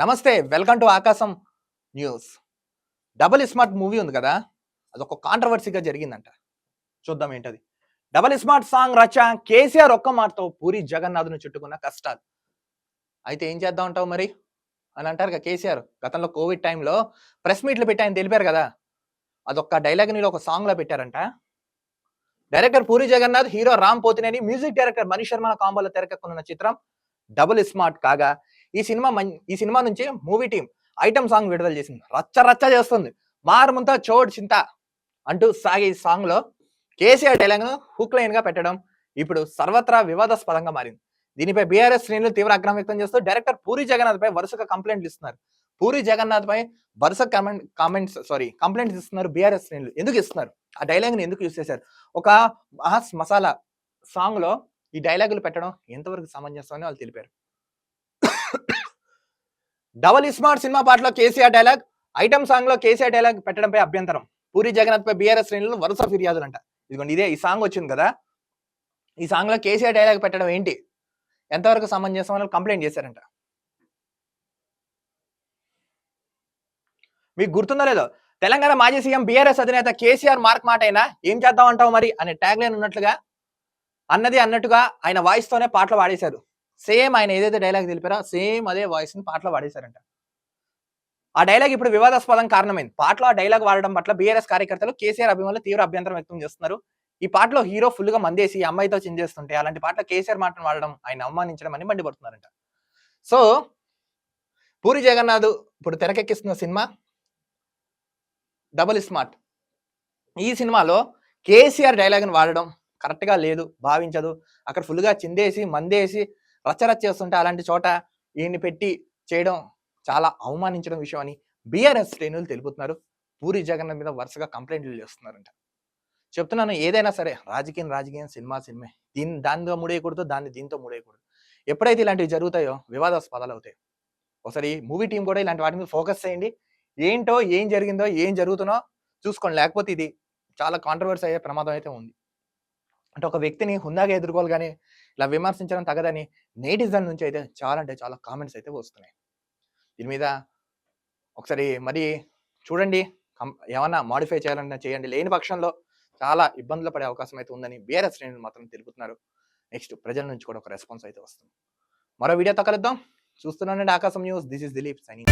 నమస్తే welcome to Aakasam news. Double smart movie ఉంది కదా అదొక కాంట్రవర్సీగా జరిగిందంట. చూద్దాం ఏంటది. డబుల్ స్మార్ట్ సాంగ్ రచ కేసీఆర్ ఒక్క మాటతో పూరి జగన్నాథ్ను చుట్టుకున్న కష్టాలు. అయితే ఏం చేద్దాం అంటావు మరి? అని అంటారు కదా కేసీఆర్. గతంలో కోవిడ్ టైంలో ప్రెస్ మీట్లు పెట్టి ఆయన తెలిపారు కదా అదొక్క డైలాగ్ నీలో ఒక సాంగ్లో పెట్టారంట. Director Puri Jagannadh hero Ram Pothineni music director Manish Sharma కాంబోలో తెరకెక్కనున్న చిత్రం డబుల్ స్మార్ట్ కాగా ఈ సినిమా మం- ఈ సినిమా నుంచి మూవీ టీం ఐటమ్ సాంగ్ విడుదల చేసింది. రచ్చ రచ్చ చేస్తుంది. మారుముంతా చోడ్ చింత అంటూ సాగే ఈ సాంగ్లో కేసీఆర్ డైలాగ్ను హుక్ లైన్గా పెట్టడం ఇప్పుడు సర్వత్రా వివాదాస్పదంగా మారింది. దీనిపై బీఆర్ఎస్ శ్రేణులు తీవ్ర ఆగ్రహం వ్యక్తం చేస్తూ డైరెక్టర్ పూరి జగన్నాథ్ పై వరుసగా కంప్లైంట్లు ఇస్తున్నారు. పూరి జగన్నాథ్ పై వరుస కామెంట్ కామెంట్స్ సారీ కంప్లైంట్స్ ఇస్తున్నారు బీఆర్ఎస్ శ్రేణులు. ఎందుకు ఇస్తున్నారు? ఆ డైలాగ్ని ఎందుకు యూస్ చేశారు? ఒక మహాస్ మసాలా సాంగ్లో ఈ డైలాగులు పెట్టడం ఎంతవరకు సమంజసం అని వాళ్ళు తెలిపారు. డబల్ స్మార్ట్ సినిమా పాటలో కేసీఆర్ డైలాగ్ ఐటమ్ సాంగ్లో కేసీఆర్ డైలాగ్ పెట్టడంపై అభ్యంతరం. పూరి జగన్నాథ్ పై బీఆర్ఎస్ శ్రేణులు వరుస ఫిర్యాదులు అంట ఇదిగోండి ఇదే ఈ సాంగ్ వచ్చింది కదా. ఈ సాంగ్లో కేసీఆర్ డైలాగ్ పెట్టడం ఏంటి? ఎంతవరకు సమంజసం అని కంప్లైంట్ చేశారంట. మీకు గుర్తుందో లేదో? తెలంగాణ మాజీ సీఎం బీఆర్ఎస్ అధినేత కేసీఆర్ మార్క్ మాట అయినా ఏం చేద్దాం అంటావు మరి? అనే ట్యాగ్ లైన్ ఉన్నట్లుగా అన్నది అన్నట్టుగా ఆయన వాయిస్ తోనే పాటలు పాడేశారు. సేమ్ ఆయన ఏదైతే డైలాగ్ తెలిపారో సేమ్ అదే వాయిస్ని పాటలో వాడేశారంట. ఆ డైలాగ్ ఇప్పుడు వివాదాస్పదం కారణమైంది. పాటలో ఆ డైలాగ్ వాడడం పట్ల బీఆర్ఎస్ కార్యకర్తలు కేసీఆర్ అభిమానులు తీవ్ర అభ్యంతరం వ్యక్తం చేస్తున్నారు. ఈ పాటలో హీరో ఫుల్గా మందేసి ఈ అమ్మాయితో చిందేస్తుంటే అలాంటి పాటలో కేసీఆర్ మాటను వాడడం ఆయన అవమానించడం అని మండిపడుతున్నారంట. సో పూరి జగన్నాథ్ ఇప్పుడు తెరకెక్కిస్తున్న సినిమా డబుల్ స్మార్ట్ ఈ సినిమాలో కేసీఆర్ డైలాగ్ని వాడడం కరెక్ట్గా లేదు భావించదు. అక్కడ ఫుల్గా చిందేసి మందేసి రచ్చరచ్చ చేస్తుంటే అలాంటి చోట ఈయన్ని పెట్టి చేయడం చాలా అవమానించడం విషయం అని బీఆర్ఎస్ శ్రేణులు తెలుపుతున్నారు. పూరి జగన్నాథ్ మీద వరుసగా కంప్లైంట్లు చేస్తున్నారంట. చెప్తున్నాను ఏదైనా సరే రాజకీయం రాజకీయం సినిమా సినిమా. దీన్ని దానితో ముడేయకూడదు దాన్ని దీంతో ముడేయకూడదు. ఎప్పుడైతే ఇలాంటివి జరుగుతాయో వివాదాస్పదాలు అవుతాయి. ఒకసారి మూవీ టీం కూడా ఇలాంటి వాటి మీద ఫోకస్ చేయండి. ఏంటో ఏం జరిగిందో ఏం జరుగుతున్నో చూసుకోండి. లేకపోతే ఇది చాలా కాంట్రవర్సీ అయ్యే ప్రమాదం అయితే ఉంది. అంటే ఒక వ్యక్తిని హుందాగా ఎదుర్కోవాలి కానీ ఇలా విమర్శించడం తగదని నేటిజన్ నుంచి అయితే చాలా అంటే చాలా కామెంట్స్ అయితే వస్తున్నాయి. దీని మీద ఒకసారి మరి చూడండి ఏమన్నా మాడిఫై చేయాలన్నా చేయండి. లేని పక్షంలో చాలా ఇబ్బందులు పడే అవకాశం అయితే ఉందని బీఆర్ఎస్ శ్రేణులు మాత్రం తెలుపుతున్నారు. నెక్స్ట్ ప్రజల నుంచి కూడా ఒక రెస్పాన్స్ అయితే వస్తుంది. మరో వీడియోతో కలుద్దాం. చూస్తున్నానండి Aakasam news. This is Dileep signing